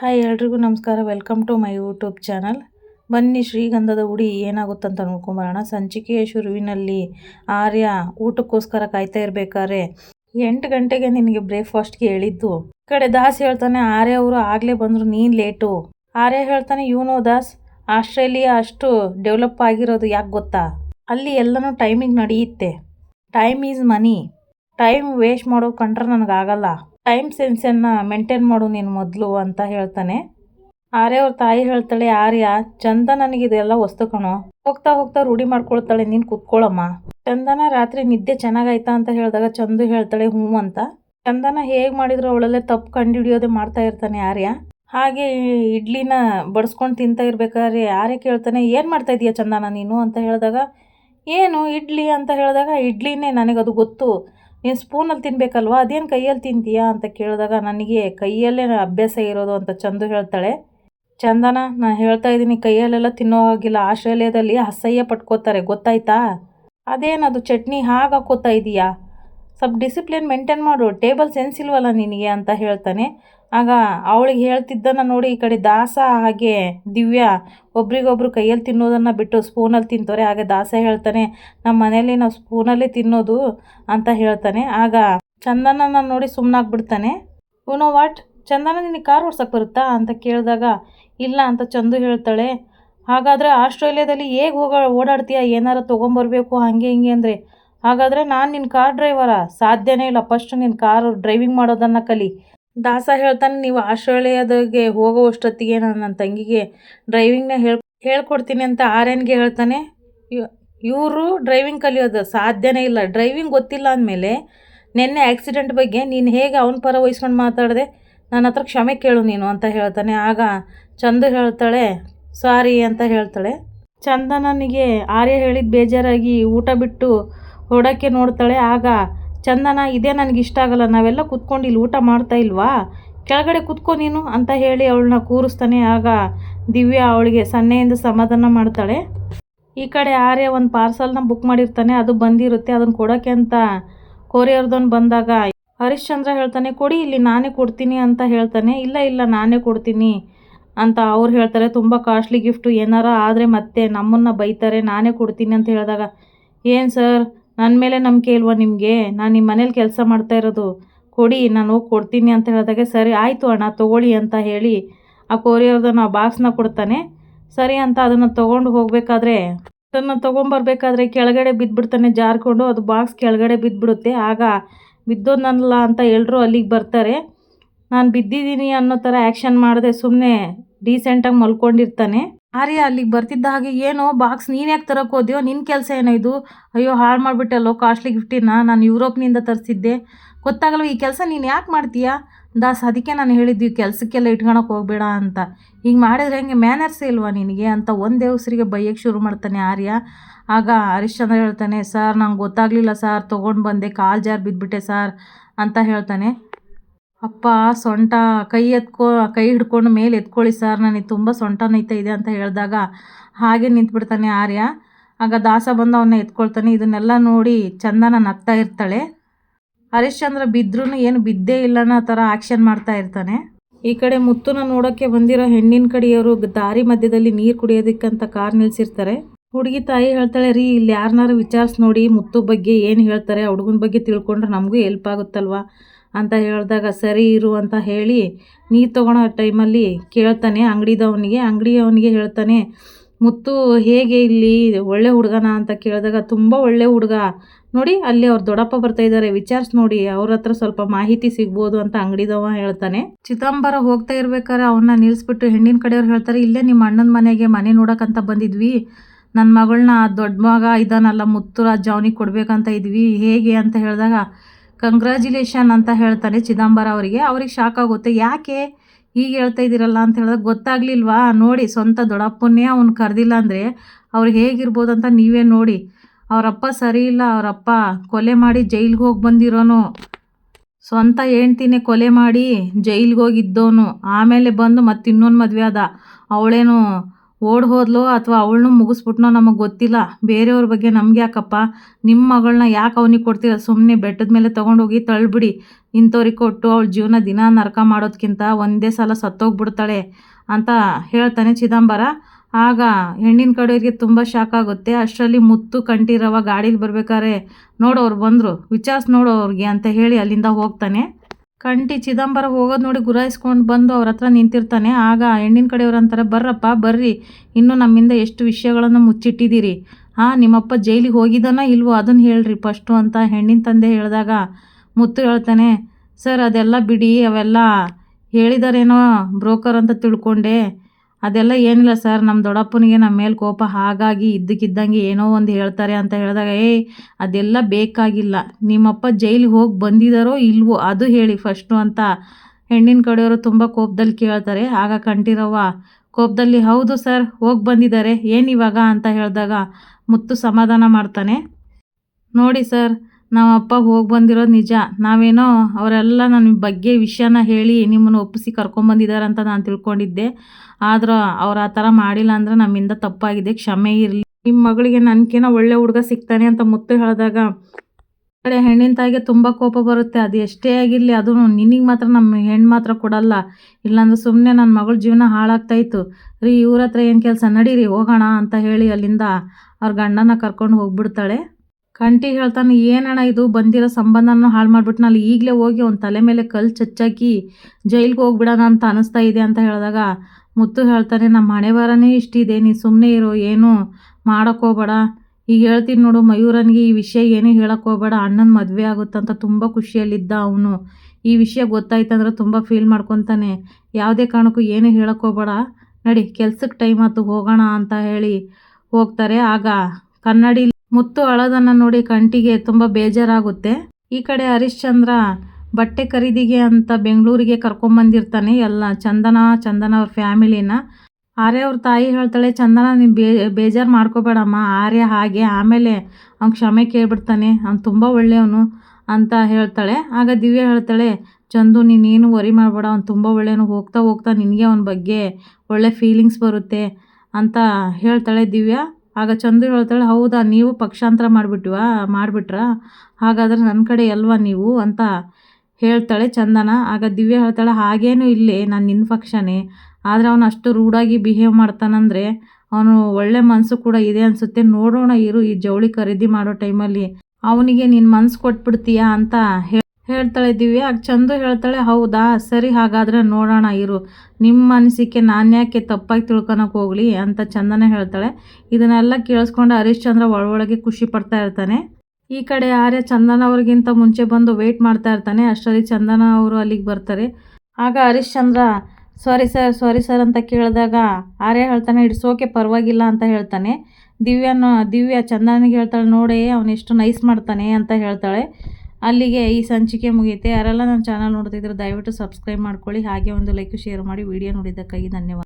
Hi, ಎಲ್ರಿಗೂ ನಮಸ್ಕಾರ. Welcome to my YouTube channel. ಬನ್ನಿ, ಶ್ರೀಗಂಧದ ಹುಡಿ ಏನಾಗುತ್ತಂತ ನೋಡ್ಕೊಂಬರೋಣ. ಸಂಚಿಕೆಯ ಶುರುವಿನಲ್ಲಿ ಆರ್ಯ ಊಟಕ್ಕೋಸ್ಕರ ಕಾಯ್ತಾ ಇರಬೇಕಾದ್ರೆ ಎಂಟು ಗಂಟೆಗೆ ನಿನಗೆ ಬ್ರೇಕ್ಫಾಸ್ಟ್ಗೆ ಹೇಳಿದ್ದು. ಕಡೆ ದಾಸ್ ಹೇಳ್ತಾನೆ, ಆರ್ಯ ಅವರು ಆಗಲೇ ಬಂದರು, ನೀನು ಲೇಟು. ಆರ್ಯ ಹೇಳ್ತಾನೆ ಇವನೋ ದಾಸ್, ಆಸ್ಟ್ರೇಲಿಯಾ ಅಷ್ಟು ಡೆವಲಪ್ ಆಗಿರೋದು ಯಾಕೆ ಗೊತ್ತಾ? ಅಲ್ಲಿ ಎಲ್ಲನೂ ಟೈಮಿಗೆ ನಡೆಯುತ್ತೆ. Time is money. Time waste ಮಾಡೋ ಕಂಡ್ರೆ ನನಗಾಗಲ್ಲ. ಟೈಮ್ ಸೆನ್ಸನ್ನ ಮೇಂಟೈನ್ ಮಾಡು ನೀನು ಮೊದಲು ಅಂತ ಹೇಳ್ತಾನೆ. ಆರ್ಯ ಅವ್ರ ತಾಯಿ ಹೇಳ್ತಾಳೆ, ಆರ್ಯ ಚಂದ ನನಗೆ ಇದೆಲ್ಲ ವಸ್ತು ಕಣೋ. ಹೋಗ್ತಾ ಹೋಗ್ತಾ ರೂಢಿ ಮಾಡ್ಕೊಳ್ತಾಳೆ, ನೀನು ಕುತ್ಕೊಳ್ಳಮ್ಮ ಚಂದನ ರಾತ್ರಿ ನಿದ್ದೆ ಚೆನ್ನಾಗಾಯ್ತಾ ಅಂತ ಹೇಳಿದಾಗ ಚಂದು ಹೇಳ್ತಾಳೆ, ಹ್ಞೂ ಅಂತ. ಚಂದನ ಹೇಗೆ ಮಾಡಿದ್ರು ಅವಳಲ್ಲೇ ತಪ್ಪು ಕಂಡು ಹಿಡಿಯೋದೆ ಮಾಡ್ತಾ ಇರ್ತಾನೆ ಆರ್ಯ. ಹಾಗೆ ಇಡ್ಲಿನ ಬಡಿಸ್ಕೊಂಡು ತಿಂತಾ ಇರ್ಬೇಕಾದ್ರೆ ಆರ್ಯ ಕೇಳ್ತಾನೆ, ಏನು ಮಾಡ್ತಾ ಇದೀಯ ಚಂದನ ನೀನು? ಅಂತ ಹೇಳಿದಾಗ, ಏನು, ಇಡ್ಲಿ ಅಂತ ಹೇಳಿದಾಗ, ಇಡ್ಲಿನೇ ನನಗದು ಗೊತ್ತು. ನೀನು ಸ್ಪೂನಲ್ಲಿ ತಿನ್ಬೇಕಲ್ವಾ? ಅದೇನು ಕೈಯಲ್ಲಿ ತಿಂತೀಯಾ ಅಂತ ಕೇಳಿದಾಗ ನನಗೆ ಕೈಯಲ್ಲೇ ಅಭ್ಯಾಸ ಇರೋದು ಅಂತ ಚಂದು ಹೇಳ್ತಾಳೆ. ಚಂದನ ನಾನು ಹೇಳ್ತಾ ಇದ್ದೀನಿ ಕೈಯಲ್ಲೆಲ್ಲ ತಿನ್ನೋ ಹಾಗಿಲ್ಲ. ಆಸ್ಟ್ರೇಲಿಯಾದಲ್ಲಿ ಅಸಹ್ಯ ಪಟ್ಕೋತಾರೆ, ಗೊತ್ತಾಯ್ತಾ? ಅದೇನದು ಚಟ್ನಿ ಹಾಗೆ ಹಾಕೋತಾ ಇದೀಯಾ? ಸ್ವಲ್ಪ ಡಿಸಿಪ್ಲಿನ್ ಮೇಂಟೈನ್ ಮಾಡು. ಟೇಬಲ್ ಸೆನ್ಸ್ ಇಲ್ವಲ್ಲ ನಿನಗೆ ಅಂತ ಹೇಳ್ತಾನೆ. ಆಗ ಅವಳಿಗೆ ಹೇಳ್ತಿದ್ದನ್ನು ನೋಡಿ ಈ ಕಡೆ ದಾಸ ಹಾಗೆ ದಿವ್ಯಾ ಒಬ್ರಿಗೊಬ್ರು ಕೈಯಲ್ಲಿ ತಿನ್ನೋದನ್ನು ಬಿಟ್ಟು ಸ್ಪೂನಲ್ಲಿ ತಿಂತವ್ರೆ, ಹಾಗೆ ದಾಸ ಹೇಳ್ತಾನೆ ನಮ್ಮ ಮನೇಲಿ ನಾವು ಸ್ಪೂನಲ್ಲಿ ತಿನ್ನೋದು ಅಂತ ಹೇಳ್ತಾನೆ. ಆಗ ಚಂದನನ ನೋಡಿ ಸುಮ್ಮನಾಗ್ಬಿಡ್ತಾನೆ ನೋ ವಾಟ್ ಚಂದನ ನಿನಗೆ ಕಾರ್ ಓಡ್ಸಕ್ಕೆ ಬರುತ್ತಾ? ಅಂತ ಕೇಳಿದಾಗ, ಇಲ್ಲ ಅಂತ ಚಂದು ಹೇಳ್ತಾಳೆ. ಹಾಗಾದರೆ ಆಸ್ಟ್ರೇಲಿಯಾದಲ್ಲಿ ಹೇಗೆ ಹೋಗ, ಓಡಾಡ್ತೀಯ? ಏನಾರು ತೊಗೊಂಬರ್ಬೇಕು, ಹಾಗೆ ಹಿಂಗೆ ಅಂದರೆ. ಹಾಗಾದರೆ ನಾನು ನಿನ್ನ ಕಾರ್ ಡ್ರೈವರ? ಸಾಧ್ಯನೇ ಇಲ್ಲ, ಫಸ್ಟ್ ನಿನ್ನ ಕಾರು ಡ್ರೈವಿಂಗ್ ಮಾಡೋದನ್ನು ಕಲಿ. ದಾಸ ಹೇಳ್ತಾನೆ, ನೀವು ಆಸ್ಟ್ರೇಲಿಯಾದಾಗೆ ಹೋಗೋ ಅಷ್ಟೊತ್ತಿಗೆ ನಾನು ನನ್ನ ತಂಗಿಗೆ ಡ್ರೈವಿಂಗ್ನ ಹೇಳ್, ಹೇಳ್ಕೊಡ್ತೀನಿ ಅಂತ ಆರ್ಯನ್ಗೆ ಹೇಳ್ತಾನೆ. ಇವರು ಡ್ರೈವಿಂಗ್ ಕಲಿಯೋದು ಸಾಧ್ಯನೇ ಇಲ್ಲ. ಡ್ರೈವಿಂಗ್ ಗೊತ್ತಿಲ್ಲ ಅಂದಮೇಲೆ ನಿನ್ನೆ ಆ್ಯಕ್ಸಿಡೆಂಟ್ ಬಗ್ಗೆ ನೀನು ಹೇಗೆ ಅವನ ಪರ ವಹಿಸ್ಕೊಂಡು ಮಾತಾಡಿದೆ? ನನ್ನ ಹತ್ರ ಕ್ಷಮೆ ಕೇಳು ನೀನು, ಅಂತ ಹೇಳ್ತಾನೆ. ಆಗ ಚಂದು ಹೇಳ್ತಾಳೆ, ಸಾರಿ, ಅಂತ ಹೇಳ್ತಾಳೆ. ಚಂದನನಿಗೆ ಆರ್ಯ ಹೇಳಿದ ಬೇಜಾರಾಗಿ ಊಟ ಬಿಟ್ಟು ಹೊಡೋಕ್ಕೆ ನೋಡ್ತಾಳೆ. ಆಗ ಚಂದನ, ಇದೇ ನನಗೆ ಇಷ್ಟ ಆಗಲ್ಲ, ನಾವೆಲ್ಲ ಕುತ್ಕೊಂಡು ಇಲ್ಲಿ ಊಟ ಮಾಡ್ತಾ ಇಲ್ವಾ? ಕೆಳಗಡೆ ಕುತ್ಕೊ ನೀನು ಅಂತ ಹೇಳಿ ಅವಳನ್ನ ಕೂರಿಸ್ತಾನೆ. ಆಗ ದಿವ್ಯ ಅವಳಿಗೆ ಸನ್ನೆಯಿಂದ ಸಮಾಧಾನ ಮಾಡ್ತಾಳೆ. ಈ ಕಡೆ ಆರ್ಯ ಒಂದು ಪಾರ್ಸಲ್ನ ಬುಕ್ ಮಾಡಿರ್ತಾನೆ, ಅದು ಬಂದಿರುತ್ತೆ ಅದನ್ನು ಕೊಡೋಕ್ಕೆ ಅಂತ ಕೊರಿಯರ್ದವ್ನು ಬಂದಾಗ ಹರಿಶ್ಚಂದ್ರ ಹೇಳ್ತಾನೆ, ಕೊಡಿ, ಇಲ್ಲಿ ನಾನೇ ಕೊಡ್ತೀನಿ ಅಂತ ಹೇಳ್ತಾನೆ. ಇಲ್ಲ ಇಲ್ಲ, ನಾನೇ ಕೊಡ್ತೀನಿ ಅಂತ ಅವ್ರು ಹೇಳ್ತಾರೆ. ತುಂಬ ಕಾಸ್ಟ್ಲಿ ಗಿಫ್ಟು ಏನಾರ ಆದರೆ ಮತ್ತೆ ನಮ್ಮನ್ನು ಬೈತಾರೆ, ನಾನೇ ಕೊಡ್ತೀನಿ ಅಂತ ಹೇಳಿದಾಗ, ಏನು ಸರ್? ನನ್ನ ಮೇಲೆ ನಂಬಿಕೆ ಇಲ್ವಾ ನಿಮಗೆ? ನಾನು ನಿಮ್ಮ ಮನೇಲಿ ಕೆಲಸ ಮಾಡ್ತಾ ಇರೋದು. ಕೊಡಿ, ನಾನು ಹೋಗಿ ಕೊಡ್ತೀನಿ ಅಂತ ಹೇಳಿದಾಗ ಸರಿ, ಆಯಿತು ಅಣ್ಣ, ತೊಗೊಳ್ಳಿ ಅಂತ ಹೇಳಿ ಆ ಕೊರಿಯರ್ದನ್ನ ಆ ಬಾಕ್ಸ್ನ ಕೊಡ್ತಾನೆ. ಸರಿ ಅಂತ ಅದನ್ನು ತೊಗೊಂಡು ಹೋಗಬೇಕಾದ್ರೆ, ಅದನ್ನು ತೊಗೊಂಬರ್ಬೇಕಾದ್ರೆ ಕೆಳಗಡೆ ಬಿದ್ದುಬಿಡ್ತಾನೆ ಜಾರ್ಕೊಂಡು, ಅದು ಬಾಕ್ಸ್ ಕೆಳಗಡೆ ಬಿದ್ದುಬಿಡುತ್ತೆ ಆಗ ಬಿದ್ದೋದನ್ನಲ್ಲ ಅಂತ ಎಲ್ಲರೂ ಅಲ್ಲಿಗೆ ಬರ್ತಾರೆ. ನಾನು ಬಿದ್ದಿದ್ದೀನಿ ಅನ್ನೋ ಥರ ಆ್ಯಕ್ಷನ್ ಮಾಡದೆ ಸುಮ್ಮನೆ ಡೀಸೆಂಟಾಗಿ ಮಲ್ಕೊಂಡಿರ್ತಾನೆ. ಆರ್ಯ ಅಲ್ಲಿಗೆ ಬರ್ತಿದ್ದ ಹಾಗೆ ಏನೋ ಬಾಕ್ಸ್ ನೀನು ಯಾಕೆ ತರಕ್ಕೆ ಹೋದ್ಯೋ? ನಿನ್ನ ಕೆಲಸ ಏನೋ ಇದು? ಅಯ್ಯೋ, ಹಾಳು ಮಾಡಿಬಿಟ್ಟಲ್ಲೋ ಕಾಸ್ಟ್ಲಿ ಗಿಫ್ಟಿನ ನಾನು ಯುರೋಪ್ನಿಂದ ತರಿಸಿದ್ದೆ. ಗೊತ್ತಾಗಲ್ಲ ಈ ಕೆಲಸ ನೀನು ಯಾಕೆ ಮಾಡ್ತೀಯಾ? ದಾಸ್, ಅದಕ್ಕೆ ನಾನು ಹೇಳಿದ್ವಿ ಕೆಲಸಕ್ಕೆಲ್ಲ ಇಟ್ಕೊಳಕ್ಕೆ ಹೋಗಬೇಡ ಅಂತ. ಹಿಂಗೆ ಮಾಡಿದ್ರೆ ಹೆಂಗೆ ಮ್ಯಾನರ್ಸ್ ಇಲ್ವಾ ನಿನಗೆ ಅಂತ ಒಂದು ಉಸಿರಿಗೆ ಬೈಯಕ್ಕೆ ಶುರು ಮಾಡ್ತಾನೆ ಆರ್ಯ. ಆಗ ಹರಿಶ್ಚಂದ್ರ ಹೇಳ್ತಾನೆ, ಸರ್, ನಂಗೆ ಗೊತ್ತಾಗಲಿಲ್ಲ ಸರ್, ತೊಗೊಂಡು ಬಂದೆ, ಕಾಲು ಜಾರ್ ಬಿದ್ದುಬಿಟ್ಟೆ ಸರ್, ಅಂತ ಹೇಳ್ತಾನೆ. ಅಪ್ಪ, ಸೊಂಟ, ಕೈ ಎತ್ಕೊ, ಕೈ ಹಿಡ್ಕೊಂಡು ಮೇಲೆ ಎತ್ಕೊಳ್ಳಿ ಸರ್, ನನಗೆ ತುಂಬ ಸೊಂಟ ನೈತಾ ಇದೆ ಅಂತ ಹೇಳಿದಾಗ ಹಾಗೆ ನಿಂತ್ಬಿಡ್ತಾನೆ ಆರ್ಯ. ಆಗ ದಾಸ ಬಂದು ಅವನ್ನ ಎತ್ಕೊಳ್ತಾನೆ, ಇದನ್ನೆಲ್ಲ ನೋಡಿ ಚಂದನ ನಗ್ತಾ ಇರ್ತಾಳೆ. ಹರಿಶ್ಚಂದ್ರ ಬಿದ್ದರೂ ಏನು ಬಿದ್ದೇ ಇಲ್ಲ ಅನ್ನೋ ಥರ ಆ್ಯಕ್ಷನ್ ಮಾಡ್ತಾ ಇರ್ತಾನೆ. ಈ ಕಡೆ ಮುತ್ತುನ ನೋಡೋಕ್ಕೆ ಬಂದಿರೋ ಹೆಣ್ಣಿನ ಕಡೆಯವರು ದಾರಿ ಮಧ್ಯದಲ್ಲಿ ನೀರು ಕುಡಿಯೋದಕ್ಕಂತ ಕಾರ್ ನಿಲ್ಸಿರ್ತಾರೆ. ಹುಡುಗಿ ತಾಯಿ ಹೇಳ್ತಾಳೆ, ರೀ, ಇಲ್ಲಿ ಯಾರನ್ನಾರು ವಿಚಾರಿಸಿ ನೋಡಿ ಮುತ್ತು ಬಗ್ಗೆ ಏನು ಹೇಳ್ತಾರೆ ಹುಡುಗನ ಬಗ್ಗೆ ತಿಳ್ಕೊಂಡ್ರೆ ನಮಗೂ ಹೆಲ್ಪ್ ಆಗುತ್ತಲ್ವಾ? ಅಂತ ಹೇಳಿದಾಗ, ಸರಿ ಇರು ಅಂತ ಹೇಳಿ ನೀರು ತೊಗೊಳೋ ಟೈಮಲ್ಲಿ ಕೇಳ್ತಾನೆ ಅಂಗಡಿದವನಿಗೆ. ಅಂಗಡಿಯವನಿಗೆ ಹೇಳ್ತಾನೆ, ಮುತ್ತು, ಹೇಗೆ ಇಲ್ಲಿ ಒಳ್ಳೆ ಹುಡುಗನ? ಅಂತ ಕೇಳಿದಾಗ, ತುಂಬ ಒಳ್ಳೆ ಹುಡುಗ. ನೋಡಿ, ಅಲ್ಲಿ ಅವ್ರ ದೊಡ್ಡಪ್ಪ ಬರ್ತಾ ಇದ್ದಾರೆ ವಿಚಾರಿಸಿ ನೋಡಿ, ಅವ್ರ ಹತ್ರ ಸ್ವಲ್ಪ ಮಾಹಿತಿ ಸಿಗ್ಬೋದು ಅಂತ ಅಂಗಡಿದವ ಹೇಳ್ತಾನೆ. ಚಿದಂಬರ ಹೋಗ್ತಾ ಇರ್ಬೇಕಾದ್ರೆ ಅವನ್ನ ನಿಲ್ಲಿಸ್ಬಿಟ್ಟು ಹೆಣ್ಣಿನ ಕಡೆಯವ್ರು ಹೇಳ್ತಾರೆ, ಇಲ್ಲೇ ನಿಮ್ಮ ಅಣ್ಣನ ಮನೆಗೆ ಮನೆ ನೋಡೋಕ್ಕಂತ ಬಂದಿದ್ವಿ. ನನ್ನ ಮಗಳನ್ನ ದೊಡ್ಡ ಮಗ ಇದ್ದಾನಲ್ಲ ಮುತ್ತುರಾಜ್ ಅವನಿಗೆ ಕೊಡ್ಬೇಕಂತ ಇದ್ವಿ. ಹೇಗೆ? ಅಂತ ಹೇಳಿದಾಗ ಕಂಗ್ರ್ಯಾಚುಲೇಷನ್ ಅಂತ ಹೇಳ್ತಾನೆ ಚಿದಂಬರ ಅವರಿಗೆ. ಅವ್ರಿಗೆ ಶಾಕ್ ಆಗುತ್ತೆ. ಯಾಕೆ ಹೀಗೆ ಹೇಳ್ತಾ ಇದ್ದೀರಲ್ಲ ಅಂತ ಹೇಳಿದಾಗ ಗೊತ್ತಾಗ್ಲಿಲ್ವಾ? ನೋಡಿ, ಸ್ವಂತ ದೊಡ್ಡಪ್ಪನ್ನೇ ಅವ್ನು ಕರೆದಿಲ್ಲ ಅಂದರೆ ಅವ್ರು ಹೇಗಿರ್ಬೋದು ಅಂತ ನೀವೇ ನೋಡಿ. ಅವರಪ್ಪ ಸರಿ ಇಲ್ಲ ಅವರಪ್ಪ ಕೊಲೆ ಮಾಡಿ ಜೈಲಿಗೆ ಹೋಗಿ ಬಂದಿರೋನು. ಸ್ವಂತ ಹೆಂಡ್ತಿನೇ ಕೊಲೆ ಮಾಡಿ ಜೈಲಿಗೆ ಹೋಗಿದ್ದೋನು. ಆಮೇಲೆ ಬಂದು ಮತ್ತೆ ಇನ್ನೊಂದು ಮದುವೆ ಆದ. ಅವಳೇನು ಓಡ್ ಹೋದ್ಲೋ ಅಥವಾ ಅವಳನ್ನೂ ಮುಗಿಸ್ಬಿಟ್ನೋ ನಮಗೆ ಗೊತ್ತಿಲ್ಲ. ಬೇರೆಯವ್ರ ಬಗ್ಗೆ ನಮ್ಗೆ ಯಾಕಪ್ಪ ನಿಮ್ಮ ಮಗಳನ್ನ ಯಾಕೆ ಅವನಿಗೆ ಕೊಡ್ತೀರ? ಸುಮ್ಮನೆ ಬೆಟ್ಟದ ಮೇಲೆ ತೊಗೊಂಡೋಗಿ ತಳ್ಳಿಬಿಡಿ ಇಂಥವ್ರಿಗೆ ಕೊಟ್ಟು ಅವಳ ಜೀವನ ದಿನ ನರಕ ಮಾಡೋದಕ್ಕಿಂತ ಒಂದೇ ಸಲ ಸತ್ತೋಗ್ಬಿಡ್ತಾಳೆ ಅಂತ ಹೇಳ್ತಾನೆ ಚಿದಂಬರ. ಆಗ ಹೆಣ್ಣಿನ ಕಡೆಯವರಿಗೆ ತುಂಬ ಶಾಕ್ ಆಗುತ್ತೆ. ಅಷ್ಟರಲ್ಲಿ ಮುತ್ತು ಕಂಠೀರವ ಗಾಡೀಲಿ ಬರ್ಬೇಕಾದ್ರೆ ನೋಡೋರು ಬಂದರು. ವಿಚಾರಿಸ್ ನೋಡೋ ಅವ್ರಿಗೆ ಅಂತ ಹೇಳಿ ಅಲ್ಲಿಂದ ಹೋಗ್ತಾನೆ. ಕಂಠಿ ಚಿದಂಬರ ಹೋಗೋದು ನೋಡಿ ಗುರಾಯಿಸ್ಕೊಂಡು ಬಂದು ಅವ್ರ ಹತ್ರ ನಿಂತಿರ್ತಾನೆ. ಆಗ ಹೆಣ್ಣಿನ ಕಡೆಯವ್ರು ಅಂತಾರೆ, ಬರ್ರಪ್ಪ, ಬರ್ರಿ. ಇನ್ನೂ ನಮ್ಮಿಂದ ಎಷ್ಟು ವಿಷಯಗಳನ್ನು ಮುಚ್ಚಿಟ್ಟಿದ್ದೀರಿ. ಹಾಂ ನಿಮ್ಮಪ್ಪ ಜೈಲಿಗೆ ಹೋಗಿದ್ದಾನೋ ಇಲ್ವೋ ಅದನ್ನು ಹೇಳ್ರಿ ಫಸ್ಟು ಅಂತ ಹೆಣ್ಣಿನ ತಂದೆ ಹೇಳಿದಾಗ ಮುತ್ತು ಹೇಳ್ತಾನೆ, ಸರ್, ಅದೆಲ್ಲ ಬಿಡಿ, ಅವೆಲ್ಲ ಹೇಳಿದಾರೇನೋ ಬ್ರೋಕರ್ ಅಂತ ತಿಳ್ಕೊಂಡೆ. ಅದೆಲ್ಲ ಏನಿಲ್ಲ ಸರ್ ನಮ್ಮ ದೊಡ್ಡಪ್ಪನಿಗೆ ನಮ್ಮ ಮೇಲೆ ಕೋಪ ಹಾಗಾಗಿ ಇದ್ದಕ್ಕಿದ್ದಂಗೆ ಏನೋ ಒಂದು ಹೇಳ್ತಾರೆ ಅಂತ ಹೇಳಿದಾಗ, ಏಯ್, ಅದೆಲ್ಲ ಬೇಕಾಗಿಲ್ಲ. ನಿಮ್ಮಪ್ಪ ಜೈಲಿಗೆ ಹೋಗಿ ಬಂದಿದ್ದಾರೋ ಇಲ್ವೋ ಅದು ಹೇಳಿ ಫಸ್ಟು ಅಂತ ಹೆಣ್ಣಿನ ಕಡೆಯವರು ತುಂಬ ಕೋಪದಲ್ಲಿ ಕೇಳ್ತಾರೆ. ಆಗ ಕಂಠೀರವ್ವ, ಕೋಪದಲ್ಲಿ ಹೌದು ಸರ್, ಹೋಗಿ ಬಂದಿದ್ದಾರೆ. ಏನಿವಾಗ ಅಂತ ಹೇಳಿದಾಗ ಮುತ್ತು ಸಮಾಧಾನ ಮಾಡ್ತಾನೆ. ನೋಡಿ ಸರ್ ನಮ್ಮ ಅಪ್ಪ ಹೋಗಿ ಬಂದಿರೋದು ನಿಜ. ನಾವೇನೋ ಅವರೆಲ್ಲ ನನ್ನ ಬಗ್ಗೆ ವಿಷಯನ ಹೇಳಿ ನಿಮ್ಮನ್ನು ಒಪ್ಪಿಸಿ ಕರ್ಕೊಂಬಂದಿದ್ದಾರೆ ಅಂತ ನಾನು ತಿಳ್ಕೊಂಡಿದ್ದೆ. ಆದರೂ ಅವ್ರು ಆ ಥರ ಮಾಡಿಲ್ಲ ಅಂದ್ರೆ ನಮ್ಮಿಂದ ತಪ್ಪಾಗಿದೆ. ಕ್ಷಮೆ ಇರಲಿ. ನಿಮ್ಮ ಮಗಳಿಗೆ ನನಗೇನೋ ಒಳ್ಳೆ ಹುಡುಗ ಸಿಗ್ತಾನೆ ಅಂತ ಮುತ್ತು ಹೇಳಿದಾಗ ಕಡೆ ಹೆಣ್ಣಿನ ತಾಯಿಗೆ ತುಂಬ ಕೋಪ ಬರುತ್ತೆ. ಅದು ಎಷ್ಟೇ ಆಗಿರಲಿ ಅದು ನಿನಗೆ ಮಾತ್ರ ನಮ್ಮ ಹೆಣ್ಣು ಮಾತ್ರ ಕೊಡಲ್ಲ. ಇಲ್ಲಾಂದ್ರೆ ಸುಮ್ಮನೆ ನನ್ನ ಮಗಳ ಜೀವನ ಹಾಳಾಗ್ತಾಯಿತ್ತು ರೀ, ಇವ್ರ ಹತ್ರ ಏನು ಕೆಲಸ ನಡೀರಿ? ಹೋಗೋಣ ಅಂತ ಹೇಳಿ ಅಲ್ಲಿಂದ ಅವ್ರ ಗಂಡನ ಕರ್ಕೊಂಡು ಹೋಗ್ಬಿಡ್ತಾಳೆ. ಕಂಟಿ ಹೇಳ್ತಾನೆ, ಏನಣ್ಣ ಇದು? ಬಂದಿರೋ ಸಂಬಂಧನೂ ಹಾಳು ಮಾಡಿಬಿಟ್ನಲ್ಲ ಈಗಲೇ ಹೋಗಿ ಅವ್ನ ತಲೆ ಮೇಲೆ ಕಲ್ಲು ಚಚ್ಚಾಕಿ ಜೈಲಿಗೆ ಹೋಗ್ಬಿಡೋಣ ಅಂತ ಅನಿಸ್ತಾ ಇದೆ ಅಂತ ಹೇಳಿದಾಗ ಮುತ್ತು ಹೇಳ್ತಾನೆ ನಮ್ಮ ಹಣೆ ಬರನೇ ಇಷ್ಟಿದೆ, ನೀ ಸುಮ್ಮನೆ ಇರೋ, ಏನು ಮಾಡೋಕ್ಕೋಗ್ಬೇಡ ಈಗ ಹೇಳ್ತೀನಿ ನೋಡು, ಮಯೂರನಿಗೆ ಈ ವಿಷಯ ಏನೇ ಹೋಗ್ಬೇಡ. ಅಣ್ಣನ ಮದುವೆ ಆಗುತ್ತಂತ ತುಂಬ ಖುಷಿಯಲ್ಲಿದ್ದ ಅವನು. ಈ ವಿಷಯ ಗೊತ್ತಾಯ್ತಂದ್ರೆ ತುಂಬ ಫೀಲ್ ಮಾಡ್ಕೊತಾನೆ. ಯಾವುದೇ ಕಾರಣಕ್ಕೂ ಏನೂ ಹೋಗ್ಬೇಡ. ನಡಿ ಕೆಲ್ಸಕ್ಕೆ ಟೈಮ್ ಆಯ್ತು, ಹೋಗೋಣ ಅಂತ ಹೇಳಿ ಹೋಗ್ತಾರೆ. ಆಗ ಕನ್ನಡಿ ಮುತ್ತು ಅಳೋದನ್ನು ನೋಡಿ ಕಂಟಿಗೆ ತುಂಬ ಬೇಜಾರಾಗುತ್ತೆ. ಈ ಕಡೆ ಹರಿಶ್ಚಂದ್ರ ಬಟ್ಟೆ ಖರೀದಿಗೆ ಅಂತ ಬೆಂಗಳೂರಿಗೆ ಕರ್ಕೊಂಬಂದಿರ್ತಾನೆ ಎಲ್ಲ ಚಂದನ ಚಂದನ ಅವ್ರ ಫ್ಯಾಮಿಲಿನ. ಆರ್ಯ ಅವ್ರ ತಾಯಿ ಹೇಳ್ತಾಳೆ, ಚಂದನ, ನೀನು ಬೇ, ಬೇಜಾರು ಮಾಡ್ಕೋಬೇಡಮ್ಮ. ಆರ್ಯ ಹಾಗೆ, ಆಮೇಲೆ ಅವ್ನು ಕ್ಷಮೆ ಕೇಳ್ಬಿಡ್ತಾನೆ. ಅವ್ನು ತುಂಬ ಒಳ್ಳೆಯವನು ಅಂತ ಹೇಳ್ತಾಳೆ. ಆಗ ದಿವ್ಯ ಹೇಳ್ತಾಳೆ, ಚಂದು ನೀನೇನು ವರಿ ಮಾಡಬೇಡ. ಅವ್ನು ತುಂಬ ಒಳ್ಳೆಯವನು. ಹೋಗ್ತಾ ಹೋಗ್ತಾ ನಿನಗೆ ಅವನ ಬಗ್ಗೆ ಒಳ್ಳೆ ಫೀಲಿಂಗ್ಸ್ ಬರುತ್ತೆ ಅಂತ ಹೇಳ್ತಾಳೆ ದಿವ್ಯಾ. ಆಗ ಚಂದು ಹೇಳ್ತಾಳೆ, ಹೌದಾ, ನೀವು ಪಕ್ಷಾಂತರ ಮಾಡಿಬಿಟ್ವಾ, ಮಾಡಿಬಿಟ್ರಾ? ಹಾಗಾದರೆ ನನ್ನ ಕಡೆ ಅಲ್ವಾ ನೀವು? ಅಂತ ಹೇಳ್ತಾಳೆ ಚಂದನ. ಆಗ ದಿವ್ಯ ಹೇಳ್ತಾಳೆ, ಹಾಗೇನೂ ಇಲ್ಲೇ, ನಾನು ನಿನ್ನ ಪಕ್ಷನೇ. ಆದರೆ ಅವನು ಅಷ್ಟು ರೂಢಾಗಿ ಬಿಹೇವ್ ಮಾಡ್ತಾನಂದರೆ ಅವನು ಒಳ್ಳೆ ಮನಸ್ಸು ಕೂಡ ಇದೆ ಅನಿಸುತ್ತೆ. ನೋಡೋಣ ಇರು, ಈ ಜವಳಿ ಖರೀದಿ ಮಾಡೋ ಟೈಮಲ್ಲಿ. ಅವನಿಗೆ ನಿನ್ನ ಮನ್ಸು ಕೊಟ್ಬಿಡ್ತೀಯಾ? ಅಂತ ಹೇಳ್ತಾಳೆ, ದಿವ್ಯ, ಆಗ ಚಂದು ಹೇಳ್ತಾಳೆ, ಹೌದಾ? ಸರಿ, ಹಾಗಾದರೆ ನೋಡೋಣ, ಇರು. ನಿಮ್ಮ ಅನಿಸಿಕೆ ನಾನು ತಪ್ಪಾಗಿ ತಿಳ್ಕೊಳಕ್ಕೆ ಹೋಗಲಿ ಅಂತ ಚಂದನ ಹೇಳ್ತಾಳೆ. ಇದನ್ನೆಲ್ಲ ಕೇಳಿಸ್ಕೊಂಡು ಹರಿಶ್ಚಂದ್ರ ಒಳೊಳಗೆ ಖುಷಿ ಪಡ್ತಾ ಇರ್ತಾನೆ. ಈ ಕಡೆ ಆರ್ಯ ಚಂದನ ಅವ್ರಿಗಿಂತ ಮುಂಚೆ ಬಂದು ವೆಯ್ಟ್ ಮಾಡ್ತಾ ಇರ್ತಾನೆ. ಅಷ್ಟರಲ್ಲಿ ಚಂದನ ಅವರು ಅಲ್ಲಿಗೆ ಬರ್ತಾರೆ. ಆಗ Harishchandra sorry sir sorry sir ಅಂತ ಕೇಳಿದಾಗ ಆರ್ಯ ಹೇಳ್ತಾನೆ ಇಡ್ಸೋಕೆ ಪರವಾಗಿಲ್ಲ ಅಂತ ಹೇಳ್ತಾನೆ. ದಿವ್ಯನ, ದಿವ್ಯ ಚಂದನಿಗೆ ಹೇಳ್ತಾಳೆ, ನೋಡಿ ಅವನೆಷ್ಟು ನೈಸ್ ಮಾಡ್ತಾನೆ ಅಂತ ಹೇಳ್ತಾಳೆ. ಅಲ್ಲಿಗೆ ಈ ಸಂಚಿಕೆ ಮುಗಿಯುತ್ತೆ. ಯಾರೆಲ್ಲ ನನ್ನ ಚಾನಲ್ ನೋಡ್ತಿದ್ರು ದಯವಿಟ್ಟು ಸಬ್ಸ್ಕ್ರೈಬ್ ಮಾಡ್ಕೊಳ್ಳಿ. ಹಾಗೆ ಒಂದು ಲೈಕ್ ಶೇರ್ ಮಾಡಿ ವಿಡಿಯೋ ನೋಡಿದ್ದಕ್ಕಾಗಿ ಧನ್ಯವಾದ.